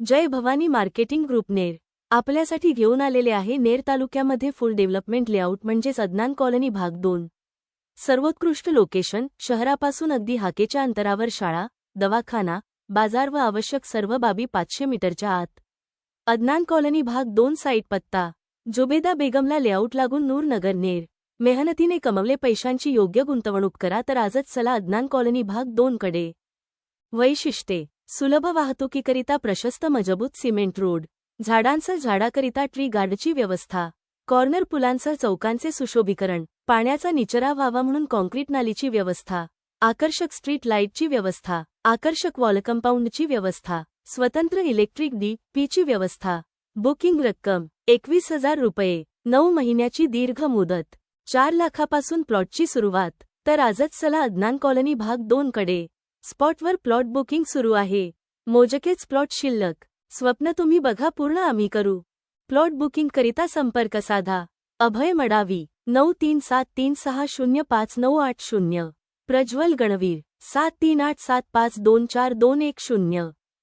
Jai Bhavani marketing group Ner. आपल्यासाठी घेऊन आलेले आहे नेर तालुक्यामध्ये फुल डेव्हलपमेंट लेआउट म्हणजेच अदनान कॉलनी भाग दोन. सर्वोत्कृष्ट लोकेशन शहरापासून अगदी हाकेच्या अंतरावर शाळा दवाखाना बाजार व आवश्यक सर्व बाबी पाचशे मीटरच्या आत. अदनान कॉलनी भाग दोन साईट पत्ता. जुबेदा बेगमला लेआउट लागून नूरनगर नेर. मेहनतीने कमवले पैशांची योग्य गुंतवणूक करा तर आजच चला अदनान कॉलनी भाग दोनकडे वैशिष्ट्ये. सुलभ वाहतुकीकरिता प्रशस्त मजबूत सिमेंट रोड झाडांसह झाडाकरिता ट्री गार्डची व्यवस्था कॉर्नर पुलांसह चौकांचे सुशोभीकरण पाण्याचा निचरा व्हावा म्हणून कॉन्क्रीट नालीची व्यवस्था आकर्षक स्ट्रीट लाईटची व्यवस्था आकर्षक वॉल कंपाऊंडची व्यवस्था स्वतंत्र इलेक्ट्रिक डी पीची व्यवस्था बुकिंग रक्कम एकवीस हजार रुपये नऊ महिन्याची दीर्घ मुदत चार लाखापासून प्लॉटची सुरुवात तर आजच सला अज्ञान कॉलनी भाग दोन कडे. स्पॉटवर प्लॉट बुकिंग सुरू आहे. मोजकेच प्लॉट शिल्लक. स्वप्न तुम्ही बघा पूर्ण आम्ही करू. प्लॉट बुकिंग करिता संपर्क साधा. अभय मडावी, नऊ तीन सात तीन सहा शून्य पाच नऊ आठ शून्य. प्रज्वल गणवीर, सात तीन आठ सात पाच दोन चार दोन एक शून्य.